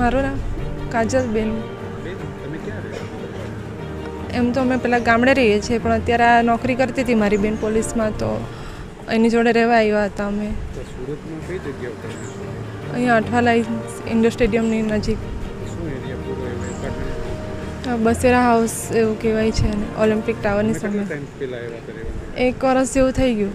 મારું નામ કાજલબેન એમ તો અમે પહેલાં ગામડે રહીએ છીએ, પણ અત્યારે આ નોકરી કરતી હતી મારી બેન પોલીસમાં, તો એની જોડે રહેવા આવ્યા હતા અમે? અહીંયા અઠવાલા ઇન્ડોર સ્ટેડિયમની નજીક. બસેરા હાઉસ એવું કહેવાય છે, અને ઓલિમ્પિક ટાવરની સામે. એક વર્ષ જેવું થઈ ગયું.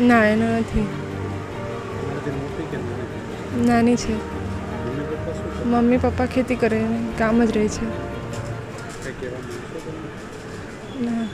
ને એનો નથી. નાની? છે. મમ્મી પપ્પા ખેતી કરે કામ જ રહે છે. ના.